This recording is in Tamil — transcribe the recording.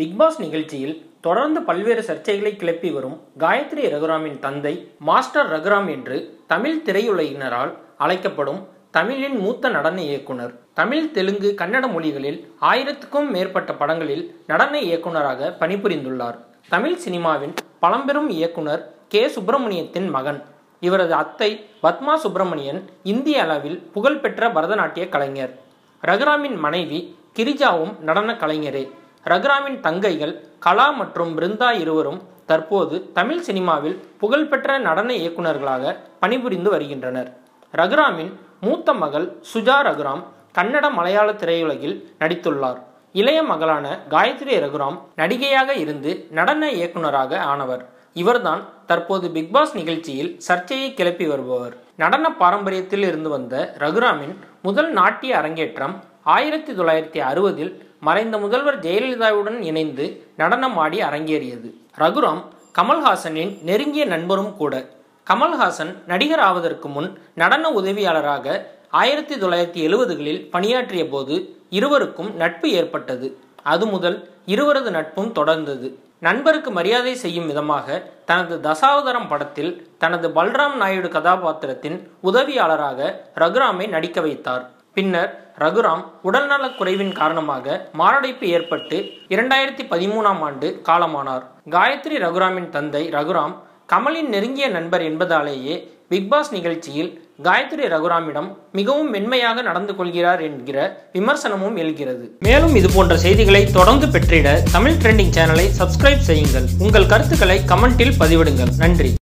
பிக் பாஸ் நிகழ்ச்சியில் தொடர்ந்து பல்வேறு சர்ச்சைகளை கிளப்பி வரும் காயத்ரி ரகுராமின் தந்தை மாஸ்டர் ரகுராம் என்று தமிழ் திரையுலகினரால் அழைக்கப்படும் தமிழின் மூத்த நடன இயக்குனர் தமிழ் தெலுங்கு கன்னட மொழிகளில் ஆயிரத்துக்கும் மேற்பட்ட படங்களில் நடன இயக்குனராக பணிபுரிந்துள்ளார். தமிழ் சினிமாவின் பழம்பெரும் இயக்குனர் கே. சுப்பிரமணியத்தின் மகன். இவரது அத்தை பத்மா சுப்பிரமணியன் இந்திய அளவில் புகழ்பெற்ற பரதநாட்டிய கலைஞர். ரகுராமின் மனைவி கிரிஜாவும் நடன கலைஞரே. ரகுராமின் தங்கைகள் கலா மற்றும் பிருந்தா இருவரும் தற்போது தமிழ் சினிமாவில் புகழ்பெற்ற நடன இயக்குநர்களாக பணிபுரிந்து வருகின்றனர். ரகுராமின் மூத்த மகள் சுஜா ரகுராம் கன்னட மலையாள திரையுலகில் நடித்துள்ளார். இளைய மகளான காயத்ரி ரகுராம் நடிகையாக இருந்து நடன இயக்குனராக ஆனவர். இவர்தான் தற்போது பிக்பாஸ் நிகழ்ச்சியில் சர்ச்சையை கிளப்பி வருபவர். நடன பாரம்பரியத்தில் இருந்து வந்த ரகுராமின் முதல் நாட்டிய அரங்கேற்றம் ஆயிரத்தி தொள்ளாயிரத்தி அறுபதில் மறைந்த முதல்வர் ஜெயலலிதாவுடன் இணைந்து நடனம் ஆடி அரங்கேறியது. ரகுராம் கமல்ஹாசனின் நெருங்கிய நண்பரும் கூட. கமல்ஹாசன் நடிகர் ஆவதற்கு முன் நடன உதவியாளராக ஆயிரத்தி தொள்ளாயிரத்தி எழுபதுகளில் பணியாற்றிய போது இருவருக்கும் நட்பு ஏற்பட்டது. அது முதல் இருவரது நட்பும் தொடர்ந்தது. நண்பருக்கு மரியாதை செய்யும் விதமாக தனது தசாவதாரம் படத்தில் தனது பல்ராம் நாயுடு கதாபாத்திரத்தின் உதவியாளராக ரகுராமை நடிக்க வைத்தார். பின்னர் ரகுராம் உடல்நலக் குறைவின் காரணமாக மாரடைப்பு ஏற்பட்டு இரண்டாயிரத்தி பதிமூணாம் ஆண்டு காலமானார். காயத்ரி ரகுராமின் தந்தை ரகுராம் கமலின் நெருங்கிய நண்பர் என்பதாலேயே பிக்பாஸ் நிகழ்ச்சியில் காயத்ரி ரகுராமிடம் மிகவும் மென்மையாக நடந்து கொள்கிறார் என்கிற விமர்சனமும் எழுகிறது. மேலும் இது போன்ற செய்திகளை தொடர்ந்து பெற்றிட தமிழ் ட்ரெண்டிங் சேனலை சப்ஸ்கிரைப் செய்யுங்கள். உங்கள் கருத்துக்களை கமெண்டில் பதிவிடுங்கள். நன்றி.